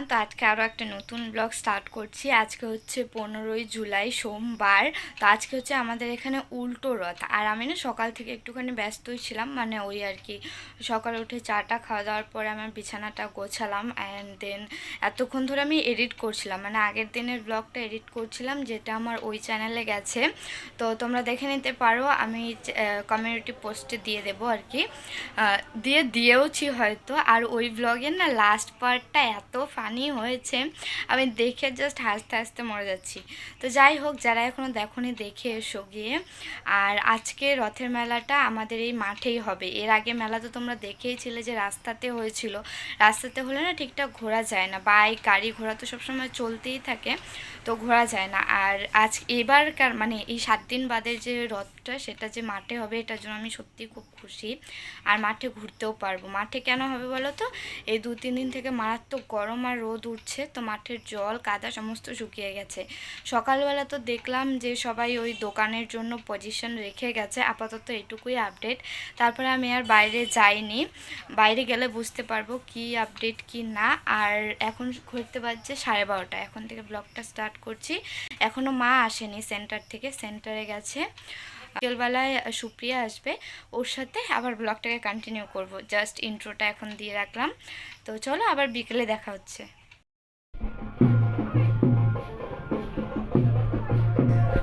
Everyone, তো আজকে আরও একটা নতুন ব্লগ স্টার্ট করছি। আজকে হচ্ছে পনেরোই জুলাই, সোমবার। তো আজকে হচ্ছে আমাদের এখানে উল্টো রথ। আর আমি না সকাল থেকে একটুখানি ব্যস্তই ছিলাম মানে ওই আর কি, সকালে উঠে চাটা খাওয়া দাওয়ার পরে আমার বিছানাটা গোছালাম অ্যান্ড দেন এতক্ষণ ধরে আমি এডিট করছিলাম। মানে আগের দিনের ব্লগটা এডিট করছিলাম, যেটা আমার ওই চ্যানেলে গেছে। তো তোমরা দেখে নিতে পারো, আমি কমিউনিটি পোস্টে দিয়ে দেবো আর কি। দিয়ে দিয়েওছি হয়তো। আর ওই ব্লগের না লাস্ট পার্টটা এত ফানি হয়েছে, আমি দেখে জাস্ট হাসতে হাসতে মরে যাচ্ছি। তো যাই হোক, যারা এখনও দেখোনি, দেখে এসো গিয়ে। আর আজকে রথের মেলাটা আমাদের এই মাঠেই হবে। এর আগে মেলা তো তোমরা দেখেইছিলে যে রাস্তাতে হয়েছিল। রাস্তাতে হলে না ঠিকঠাক ঘোরা যায় না। বাইক, গাড়ি ঘোড়া তো সবসময় চলতেই থাকে, তো ঘোরা যায় না। আর আজ এবারকার মানে এই সাত দিন বাদের যে রথটা, সেটা যে মাঠে হবে, এটার জন্য আমি সত্যি খুব খুশি। আর মাঠে ঘুরতেও পারব। মাঠে কেন হবে বলো তো? এই দু তিন দিন থেকে মারাত্মক গরম রোদ উঠছে, তো মাঠের জল, কাদা সমস্ত শুকিয়ে গেছে। সকালবেলা তো দেখলাম যে সবাই ওই দোকানের জন্য পজিশন রেখে গেছে। আপাতত এটুকুই আপডেট তারপরে আমি আর বাইরে যাইনি। বাইরে গেলে বুঝতে পারব কি আপডেট কি না। আর এখন ঘুরতে পারছে সাড়ে বারোটা। এখন থেকে ব্লগটা স্টার্ট করছি। এখনও মা আসেনি সেন্টার থেকে। সেন্টারে গেছে। বিকেলবেলায় সুপ্রিয়া আসবে। ওর সাথে আবার ব্লগটাকে কন্টিনিউ করব। জাস্ট ইন্ট্রোটা এখন দিয়ে রাখলাম। তো চলো আবার বিকেলে দেখা হচ্ছে।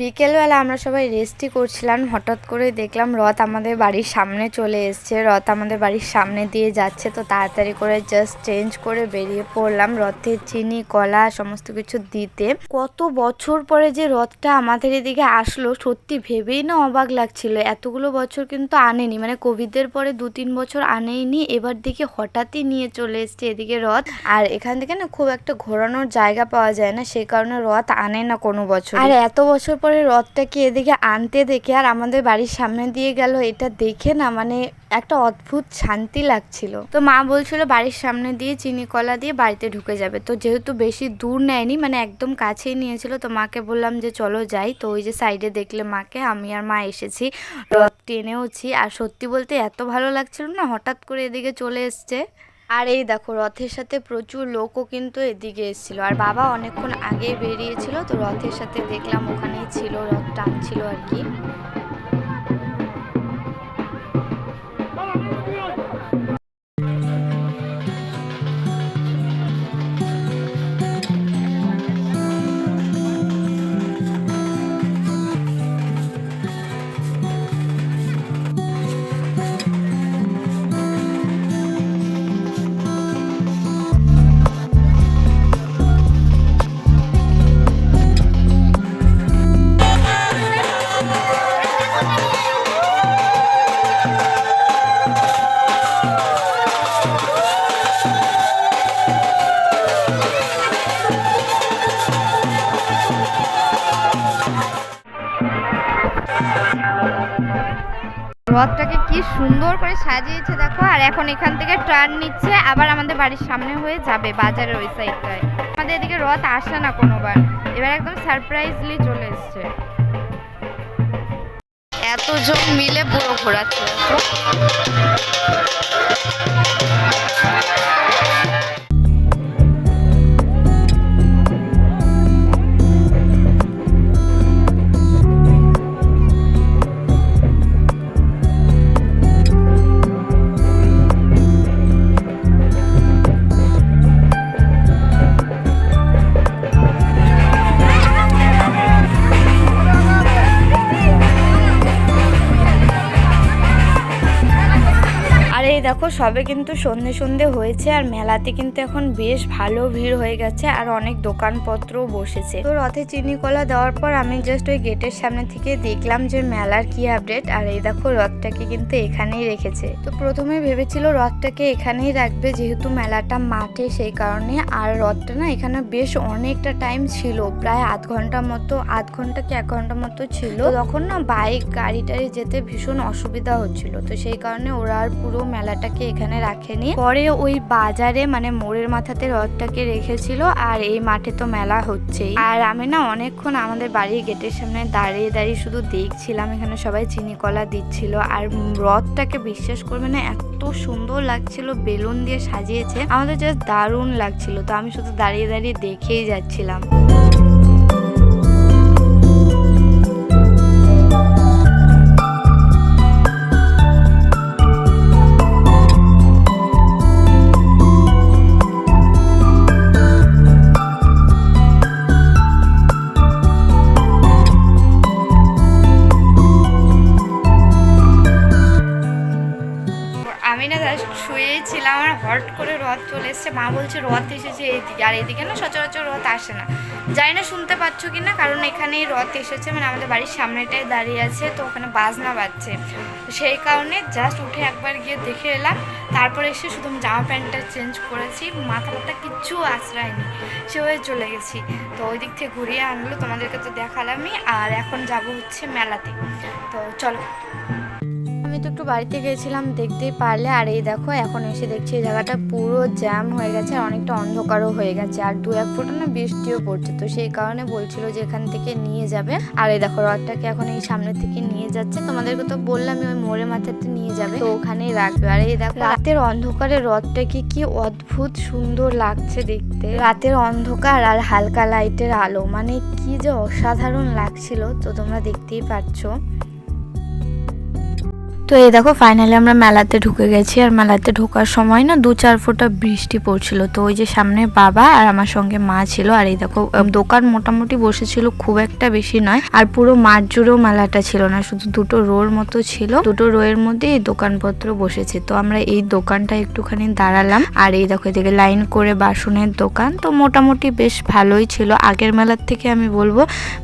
বিকেলবেলা আমরা সবাই রেস্টই করছিলাম, হঠাৎ করে দেখলাম রথ আমাদের বাড়ির সামনে চলে এসছে। রথ আমাদের বাড়ির সামনে দিয়ে যাচ্ছে, তো তাড়াতাড়ি করে জাস্ট চেঞ্জ করে বেরিয়ে পড়লাম রথে চিনি, কলা, সমস্ত কিছু দিতে। কত বছর পরে যে রথটা আমাদের এদিকে আসলো, সত্যি ভেবেই না অবাক লাগছিল। এতগুলো বছর কিন্তু আনেনি মানে কোভিডের পরে দু তিন বছর আনেইনি, এবার দিকে হঠাৎই নিয়ে চলে এসছে এদিকে রথ। আর এখান থেকে না খুব একটা ঘোরানোর জায়গা পাওয়া যায় না সেই কারণে রথ আনে না কোনো বছর আর এত বছর পরে রথটাকে এদিকে আনতে দেখে আর আমাদের বাড়ির সামনে দিয়ে গেল, এটা দেখে না মানে একটা অদ্ভুত শান্তি লাগছিল। তো মা বলছিল, বাড়ির সামনে দিয়ে চিনি কলা দিয়ে বাড়িতে ঢুকে যাবে। তো যেহেতু বেশি দূর নেয়নি মানে একদম কাছেই নিয়েছিল, তো মাকে বললাম যে, চলো যাই। তো ওই যে সাইডে দেখলে মাকে, আমি আর মা এসেছি, রথ টেনেওছি। আর সত্যি বলতে এত ভালো লাগছিল না, হঠাৎ করে এদিকে চলে এসছে। আর এই দেখো, রথের সাথে প্রচুর লোকও কিন্তু এদিকে এসেছিল। আর বাবা অনেকক্ষণ আগে বেরিয়েছিল, তো রথের সাথে দেখলাম ওখানেই ছিল, রথ টানছিল আর কি। রথটাকে কি সুন্দর করে সাজিয়েছে, দেখো। আর এখন এখান থেকে টার্ন নিচ্ছে, আবার আমাদের বাড়ির সামনে হয়ে যাবে বাজারের ওই সাইডটায় আমাদের এদিকে রথ আসে না কোনোবার। এবার একদম সারপ্রাইজলি চলে এসছে। এতজন মিলে পুরো ঘোরাচ্ছে সবে কিন্তু সন্ধে সন্ধে হয়েছে আর মেলাতে কিন্তু এখন বেশ ভালো ভিড় হয়ে গেছে আর অনেক দোকানপত্রও বসেছে। তো রথে চিনি কলা দেওয়ার পর আমি জাস্ট ওই গেটের সামনে থেকে দেখলাম যে মেলার কি আপডেট আর এই দেখো রথটাকে কিন্তু এখানেই রেখেছে। তো প্রথমে ভেবেছিল রথটাকে এখানেই রাখবে যেহেতু মেলাটা মাঠে সেই কারণে আর রথটা না এখানে বেশ অনেকটা টাইম ছিল, প্রায় আধ ঘণ্টা মতো, আধ ঘণ্টা কি এক ঘণ্টা মতো ছিল। তখন না বাইক গাড়ি টাড়ি যেতে ভীষণ অসুবিধা হচ্ছিল। তো সেই কারণে ওরা আর পুরো মেলাটাকে এখানে রাখেনি পরে ওই বাজারে মানে মোড়ের মাথাতে রথটাকে রেখেছিল আর এই মাঠে তো মেলা হচ্ছেই। আর আমি না অনেকক্ষণ আমাদের বাড়ির গেটের সামনে দাঁড়িয়ে দাঁড়িয়ে শুধু দেখছিলাম, এখানে সবাই চিনি কলা দিচ্ছিল আর রথটাকে বিশ্বাস করবে না, এত সুন্দর লাগছিল, বেলুন দিয়ে সাজিয়েছে, আমাদের জাস্ট দারুণ লাগছিল। তো আমি শুধু দাঁড়িয়ে দাঁড়িয়ে দেখেই যাচ্ছিলাম। এসছে, মা বলছে রথ এসেছে এইদিকে আর এইদিকে না সচরাচর রথ আসে না। জানি না শুনতে পাচ্ছ কি না কারণ এখানেই রথ এসেছে মানে আমাদের বাড়ির সামনেটাই দাঁড়িয়ে আছে, তো ওখানে বাজনা বাজছে। সেই কারণে জাস্ট উঠে একবার গিয়ে দেখে এলাম, তারপরে এসে শুধু আমি জামা প্যান্টটা চেঞ্জ করেছি মাথা ব্যথা কিচ্ছু আশ্রয়নি সে হয়ে চলে গেছি। তো ওই দিক থেকে ঘুরিয়ে আনলো, তোমাদেরকে তো দেখালামই, আর এখন যাব হচ্ছে মেলাতে। তো চলো। তো একটু বাড়িতে গেছিলাম, দেখতেই পারলে। আর এই দেখো, এখন এসে দেখছি এই জায়গাটা পুরো জ্যাম হয়ে গেছে আর অনেকটা অন্ধকারও হয়ে গেছে। আর দু এক ফুটো না বৃষ্টিও পড়ছে। তো সেই কারণে বলছিল যে এখান থেকে নিয়ে যাবে। আর এই দেখো, রথটাকে এখন এই সামনে থেকে নিয়ে যাচ্ছে। তোমাদেরকে তো বললাম, ওই মোড়ে মাথাতে নিয়ে যাবে। তো ওখানেই রাখবে। আর এই দেখো, রাতের অন্ধকারে রথটাকে কি অদ্ভুত সুন্দর লাগছে দেখতে। রাতের অন্ধকার আর হালকা লাইটের আলো। মানে কি যে অসাধারণ লাগছিল। তো তোমরা দেখতেই পাচ্ছো তো এই দেখো ফাইনালি আমরা মেলাতে ঢুকে গেছি। আর মেলাতে ঢোকার সময় না দু চার ফোঁটা বৃষ্টি পড়ছিল। তো ওই যে সামনে বাবা আর আমার সঙ্গে মা ছিল। আর এই দেখো দোকান মোটামুটি বসেছিল, খুব একটা বেশি নয়। আর পুরো মাঠ জুড়েও মেলাটা ছিল না, শুধু দুটো রোর মতো ছিল। দুটো রোয়ের মধ্যে এই দোকানপত্র বসেছে। তো আমরা এই দোকানটা একটুখানি দাঁড়ালাম। আর এই দেখো, এদিকে লাইন করে বাসনের দোকান। তো মোটামুটি বেশ ভালোই ছিল। আগের মেলার থেকে আমি বলব,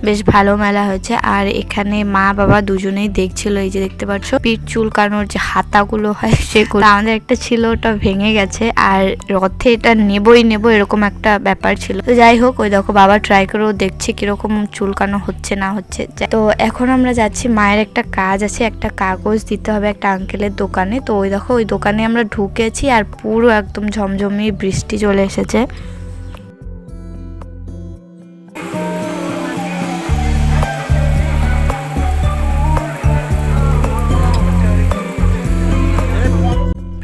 বেশ ভালো মেলা হয়েছে। আর এখানে মা বাবা দুজনেই দেখছিল। এই যে দেখতে পাচ্ছ, পিঠ চুলকানোর যে হাতাগুলো হয় সেগুলো। আমাদের একটা ছিল, ওটা ভেঙে গেছে আর রথে এটা নেবই নেব এরকম একটা ব্যাপার ছিল। তো যাই হোক, ওই দেখো বাবা ট্রাই করেও দেখছে কীরকম চুলকানো হচ্ছে না হচ্ছে। তো এখন আমরা যাচ্ছি, মায়ের একটা কাজ আছে, একটা কাগজ দিতে হবে একটা আঙ্কেলের দোকানে। তো ওই দেখো, ওই দোকানে আমরা ঢুকেছি আর পুরো একদম ঝমঝমিয়ে বৃষ্টি চলে এসেছে।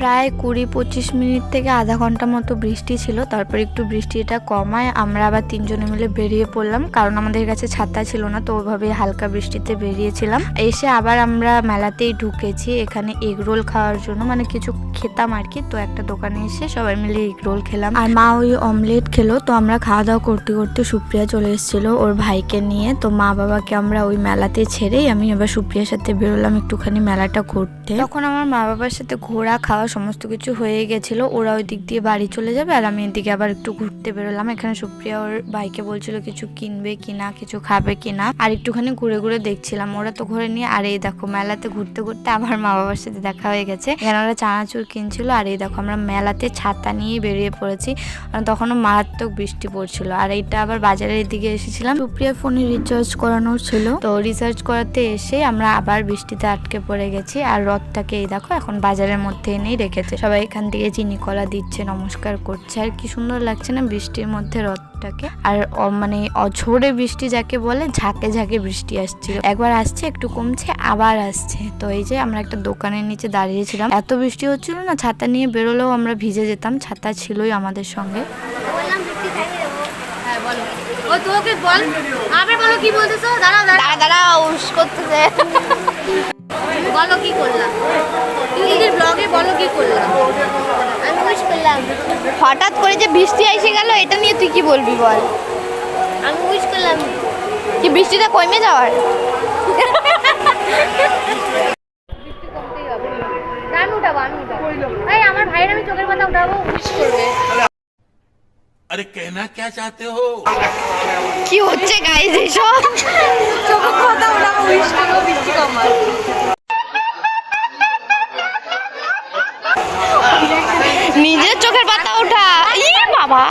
প্রায় কুড়ি পঁচিশ মিনিট থেকে আধা ঘণ্টা মতো বৃষ্টি ছিল। তারপর একটু বৃষ্টিটা কমায়। আমরা আবার তিনজনে মিলে বেরিয়ে পড়লাম। কারণ আমাদের কাছে ছাতা ছিল না, তো ওইভাবে হালকা বৃষ্টিতে বেরিয়েছিলাম। এসে আবার আমরা মেলাতেই ঢুকেছি। এখানে এগ রোল খাওয়ার জন্য মানে কিছু খেতাম আর কি। তো একটা দোকানে এসে সবাই মিলে এগ রোল খেলাম। আর মা ওই অমলেট খেলো। তো আমরা খাওয়া দাওয়া করতে করতে সুপ্রিয়া চলে এসেছিল ওর ভাইকে নিয়ে। তো মা বাবাকে আমরা ওই মেলাতে ছেড়েই আমি এবার সুপ্রিয়ার সাথে বেরোলাম একটুখানি মেলাটা ঘুরতে। তখন আমার মা বাবার সাথে ঘোরা খাওয়া সমস্ত কিছু হয়ে গেছিল, ওরা ওই দিক দিয়ে বাড়ি চলে যাবে আর আমি এদিকে আবার একটু ঘুরতে বেরোলাম। এখানে সুপ্রিয়া ওর ভাইকে বলছিল কিছু কিনবে কিনা, কিছু খাবে কিনা। আর একটুখানি ঘুরে ঘুরে দেখছিলাম, ওরা তো ঘুরে নিয়ে, আর এই দেখো মেলাতে ঘুরতে ঘুরতে আমার মা বাবার সাথে দেখা হয়ে গেছে। এখানে ওরা চানাচুর কিনছিল, আর এই দেখো আমরা মেলাতে ছাতা নিয়ে বেরিয়ে পড়েছি। কারণ তখনও মারাত্মক বৃষ্টি পড়ছিল। আর এইটা আবার বাজারের দিকে এসেছিলাম। সুপ্রিয়া ফোনে রিচার্জ করানোর ছিল। তো রিচার্জ করাতে এসে আমরা আবার বৃষ্টিতে আটকে পড়ে গেছি। আর রথটাকে এই দেখো, এখন বাজারের মধ্যে এনেই রেখেছে। সবাই এখান থেকে চিনি কলা দিচ্ছে নমস্কার করছে। আর কি সুন্দর লাগছে না বৃষ্টির মধ্যে রথটাকে? আর মানে অঝোরে বৃষ্টি যাকে বলে ঝাঁকে ঝাঁকে বৃষ্টি আসছিল। একবার আসছে একটু কমছে আবার আসছে। তো এই যে আমরা একটা দোকানের নিচে দাঁড়িয়েছিলাম। এত বৃষ্টি হচ্ছিল না ছাতা নিয়ে বেরোলেও আমরা ভিজে যেতাম। ছাতা ছিলই আমাদের সঙ্গে। হ্যাঁ বলো। ও তোকে বল। আবার বলো কি বলতেছো? দাঁড়াও দাঁড়াও। দাঁড়া করতেছে। বলো কি করলা দিদির ব্লগে বলো কি করলা আমি উইশ করলাম হঠাৎ করে যে বৃষ্টি এসে গেল এটা নিয়ে তুই কি বলবি বল? আমি উইশ করলাম। কি বৃষ্টিটা কমে যাওয়ার? আমার আমি চোখের উঠাবো আরে কেনা কে চাতে হো? কি হচ্ছে গাইজ এসব? উইশ করব বৃষ্টি কমার। নিজের চোখের পাতা ওঠা। ই বাবা।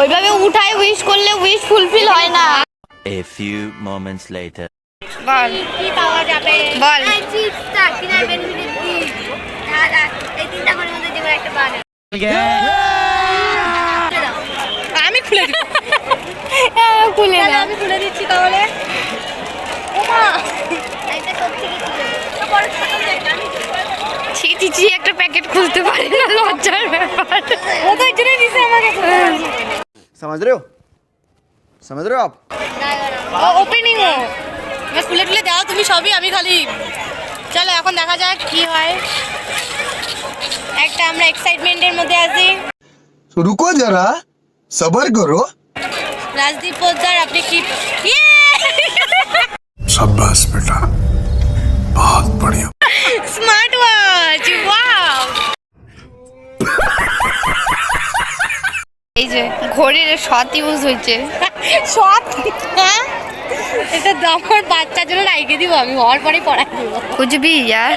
ওইভাবে উঠায় উইশ করলে উইশ ফুলফিল হয় না। A few moments later. বল। কি পাওয়া যাবে? বল। চিপসটা কিনা বেনিফিট কি? দাদা এই তিনটা ঘরের মধ্যে যেগুলো একটা আমি খুলে দিব খুলে আমি খুলে দিচ্ছি তাহলে। ছি ছি ছি একটা প্যাকেট খুলতে পারি না লজ্জার ব্যাপার ও তো এই জন্যই দিছে আমাকে समझ रहे हो समझ रहे हो आप ও ওপেনিং ও এবার খুলে টুলে দাও তুমি সবই আমি খালি চলো এখন দেখা যাক কি হয় একটা আমরা এক্সাইটমেন্টের মধ্যে আছি तो रुको जरा सबर करो রাজদীপ পোদ্দার আপনি কি ইয়ে! शाबाश बेटा बहुत बढ़िया স্মার্ট ওয়াচ ওয়াও এই যে ঘড়ির সৎ ইউজ হয়েছে সৎ হ্যাঁ এটা আমার বাচ্চার জন্য রাইখে দিব আমি হওয়ার পরেই পড়াই দেবো বুঝবি ইয়ার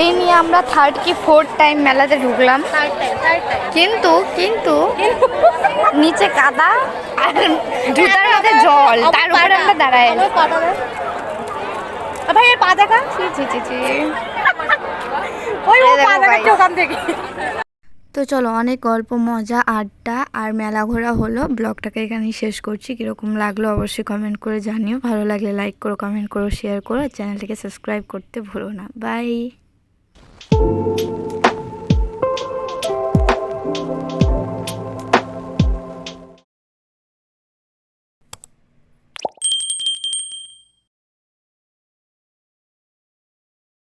এই নিয়ে আমরা থার্ড কি ফোর্থ টাইম মেলাতে ঢুকলাম। কিন্তু কিন্তু নিচে কাদা আর জুতার মধ্যে জল তার উপরে আমরা ভাই এর পা দেখা? ছি, ছি, ছি, ছি। ওই ও এই দেখো পা দেখাচ্ছে ওখান থেকে। তো চলো অনেক গল্প মজা আড্ডা আর মেলা ঘোরা হলো। ব্লগটাকে এখানেই শেষ করছি। কীরকম লাগল অবশ্যই কমেন্ট করে জানিও। ভালো লাগলে লাইক করো কমেন্ট করো শেয়ার করো। চ্যানেলটিকে সাবস্ক্রাইব করতে ভুলো না। Bye Thank you.